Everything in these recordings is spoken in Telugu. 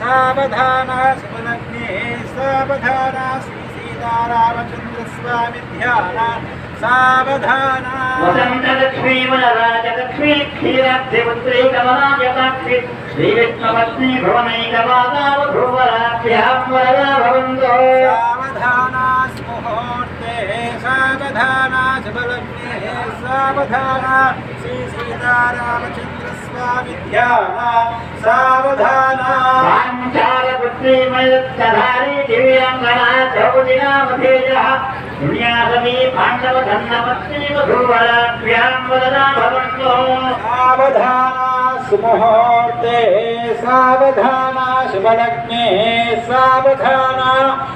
సావధాన శుభలగ్నే సావధాన శ్రీ సీతారామచంద్రస్వామి ధ్యానా సావధాన వసంతలక్ష్మీ వనరాజలక్ష్మీ క్షీరాబ్ధిపుత్రీ కమలాజటాక్షి శ్రీవిష్ణుపత్ని భువనైకమాతావధూవరాభ్యాం వరదా భవంతో సావధాన శుభలగ్నే సావధాన. శ్రీ సీతారామచంద్రస్వామి ధ్యాన సావధాన. పాంచాలపుత్రీమయుక్తధారీ దివ్యాంగనా ద్రౌపదినామధేజः పుణ్యాసమీ పాండవధన్నపత్నీ వధూవరాభ్యాం వరదా భవంతో. సావధాన సుముహూర్తే సావధాన శుభలగ్నే సావధాన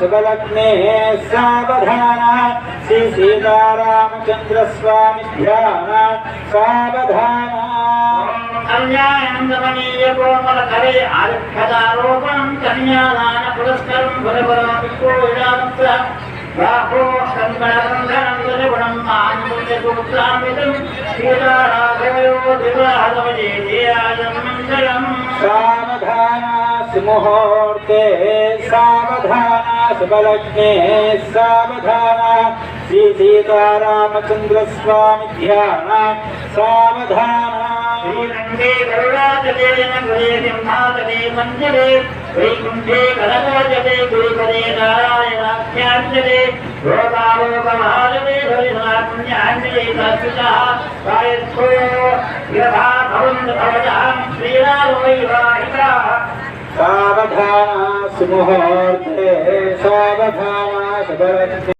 सुबलग्ने सावधान श्री सीतारामचंद्र स्वामी ध्यान सावधान कल्याणं गमनीय कोमलकरे आलक्षदारोपणं कन्यादान पुरस्करं सीताराघवयो सावधाना మంగళం సావధాన సుముహూర్తే సావధాన శుభలగ్నే సావధాన శ్రీ సీతారామచంద్ర స్వామి ధ్యాన సావధాన శ్రీరంగే గరుడాచలేన గురే సింహాచలే మంజలే వైకుంఠే కనకాచలే గురుపదే నారాయణాఖ్యాచలే లోకాలోకమహాజలే హరినాపుణ్యాన్యే సత్సుజः కాయస్థో యథా భవంత భవజాం శ్రీరామవైవాహికాः